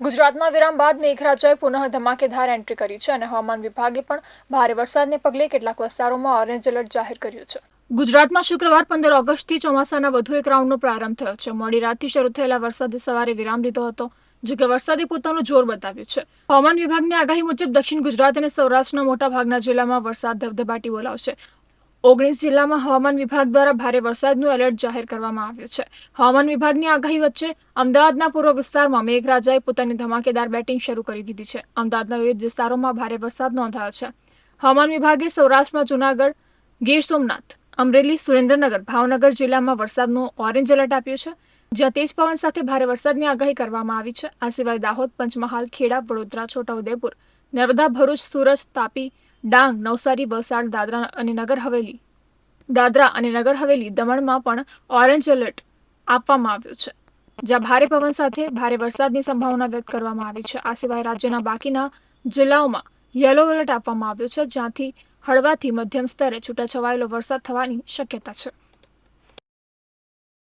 ગુજરાતમાં વિરામ બાદ મેઘરાજાએ પુનઃ ધમાકેદાર એન્ટ્રી કરી છે અને હવામાન વિભાગે પણ ભારે વરસાદને પગલે કેટલાક વિસ્તારોમાં ઓરેન્જ એલર્ટ જાહેર કર્યું છે. ગુજરાતમાં શુક્રવાર પંદર ઓગસ્ટથી ચોમાસાના વધુ એક રાઉન્ડનો પ્રારંભ થયો છે. મોડી રાતથી શરૂ થયેલા વરસાદે સવારે વિરામ લીધો હતો, જો કે વરસાદે પોતાનું જોર બતાવ્યું છે. હવામાન વિભાગની આગાહી મુજબ દક્ષિણ ગુજરાત અને સૌરાષ્ટ્રના મોટા ભાગના જિલ્લામાં વરસાદ ધબધબાટી બોલાવશે. ઓગણીસ જિલ્લામાં હવામાન વિભાગ દ્વારા ભારે વરસાદનું એલર્ટ જાહેર કરવામાં આવ્યું છે. હવામાન વિભાગની આગાહી વચ્ચે અમદાવાદના પૂર્વ વિસ્તારમાં મેઘરાજાએ પોતાની ધમાકેદાર બેટિંગ શરૂ કરી દીધી છે. અમદાવાદના વિવિધ વિસ્તારોમાં ભારે વરસાદ નોંધાયો છે. હવામાન વિભાગે સૌરાષ્ટ્રમાં જુનાગઢ, ગીર સોમનાથ, અમરેલી, સુરેન્દ્રનગર, ભાવનગર જિલ્લામાં વરસાદનું ઓરેન્જ એલર્ટ આપ્યું છે. જ્યાં તેજ પવન સાથે ભારે વરસાદની આગાહી કરવામાં આવી છે. આ સિવાય દાહોદ, પંચમહાલ, ખેડા, વડોદરા, છોટાઉદેપુર, નર્મદા, ભરૂચ, સુરત, તાપી ડાંગ, નવસારી, વલસાડ, દાદરા અને નગર હવેલી. દાદરા અને નગર હવેલી દમણમાં પણ ઓરેન્જ એલર્ટ આપવામાં આવ્યું છે. જ્યાં ભારે પવન સાથે ભારે વરસાદની સંભાવના વ્યક્ત કરવામાં આવી છે. આ સિવાય રાજ્યના બાકીના જિલ્લાઓમાં યલો એલર્ટ આપવામાં આવ્યો છે, જ્યાંથી હળવાથી મધ્યમ સ્તરે છૂટાછવાયેલો વરસાદ થવાની શક્યતા છે.